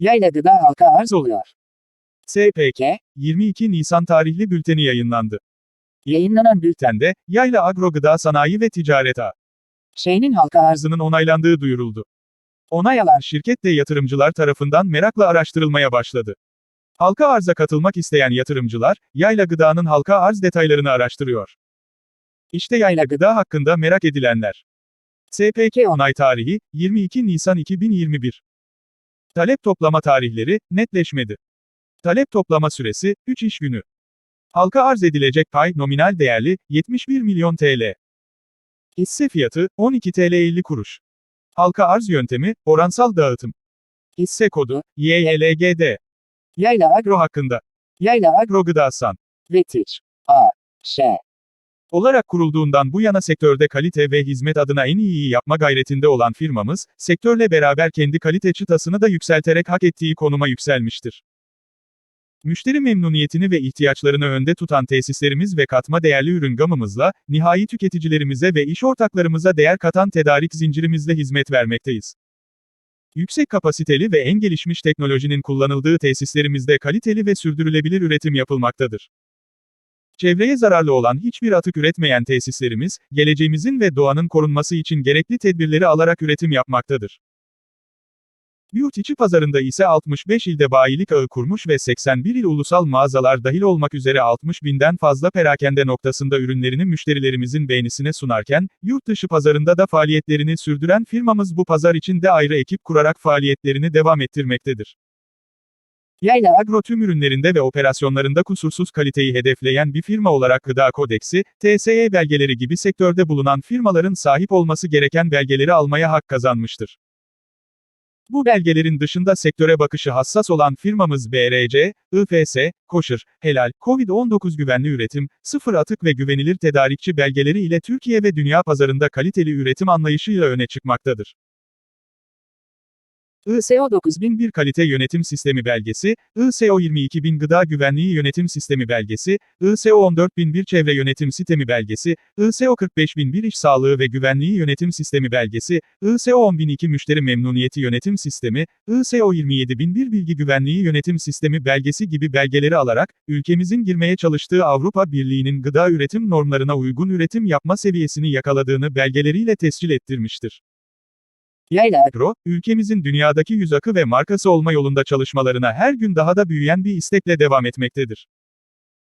Yayla gıda halka arz oluyor. SPK, 22 Nisan tarihli bülteni yayınlandı. Yayınlanan bülten, Bültende, Yayla Agro Gıda Sanayi ve Ticaret A. şeyinin halka arzı Arzının onaylandığı duyuruldu. Onay alan şirket de yatırımcılar tarafından merakla araştırılmaya başladı. Halka arza katılmak isteyen yatırımcılar, Yayla Gıda'nın halka arz detaylarını araştırıyor. İşte Yayla Gıda hakkında merak edilenler. SPK onay tarihi, 22 Nisan 2021. Talep toplama tarihleri, netleşmedi. Talep toplama süresi, 3 iş günü. Halka arz edilecek pay, nominal değerli, 71 milyon TL. Hisse fiyatı, 12 TL 50 kuruş. Halka arz yöntemi, oransal dağıtım. Hisse kodu, YLGD. Yayla Agro, hakkında. Yayla Agro Gıdasan. ve TİÇ. A. Ş. Olarak kurulduğundan bu yana sektörde kalite ve hizmet adına en iyiyi yapma gayretinde olan firmamız, sektörle beraber kendi kalite çıtasını da yükselterek hak ettiği konuma yükselmiştir. Müşteri memnuniyetini ve ihtiyaçlarını önde tutan tesislerimiz ve katma değerli ürün gamımızla, nihai tüketicilerimize ve iş ortaklarımıza değer katan tedarik zincirimizle hizmet vermekteyiz. Yüksek kapasiteli ve en gelişmiş teknolojinin kullanıldığı tesislerimizde kaliteli ve sürdürülebilir üretim yapılmaktadır. Çevreye zararlı olan hiçbir atık üretmeyen tesislerimiz, geleceğimizin ve doğanın korunması için gerekli tedbirleri alarak üretim yapmaktadır. Yurt içi pazarında ise 65 ilde bayilik ağı kurmuş ve 81 il ulusal mağazalar dahil olmak üzere 60 binden fazla perakende noktasında ürünlerini müşterilerimizin beğenisine sunarken, yurt dışı pazarında da faaliyetlerini sürdüren firmamız bu pazar için de ayrı ekip kurarak faaliyetlerini devam ettirmektedir. Yayla Agro, tüm ürünlerinde ve operasyonlarında kusursuz kaliteyi hedefleyen bir firma olarak Gıda Kodeksi, TSE belgeleri gibi sektörde bulunan firmaların sahip olması gereken belgeleri almaya hak kazanmıştır. Bu belgelerin dışında sektöre bakışı hassas olan firmamız BRC, IFS, Koşır, Helal, Covid-19 güvenli üretim, sıfır atık ve güvenilir tedarikçi belgeleri ile Türkiye ve dünya pazarında kaliteli üretim anlayışıyla öne çıkmaktadır. ISO 9000, 9001 Kalite Yönetim Sistemi Belgesi, ISO 22000 Gıda Güvenliği Yönetim Sistemi Belgesi, ISO 14001 Çevre Yönetim Sistemi Belgesi, ISO 45001 İş Sağlığı ve Güvenliği Yönetim Sistemi Belgesi, ISO 10002 Müşteri Memnuniyeti Yönetim Sistemi, ISO 27001 Bilgi Güvenliği Yönetim Sistemi belgesi gibi belgeleri alarak, ülkemizin girmeye çalıştığı Avrupa Birliği'nin gıda üretim normlarına uygun üretim yapma seviyesini yakaladığını belgeleriyle tescil ettirmiştir. Yayla Agro, ülkemizin dünyadaki yüz akı ve markası olma yolunda çalışmalarına her gün daha da büyüyen bir istekle devam etmektedir.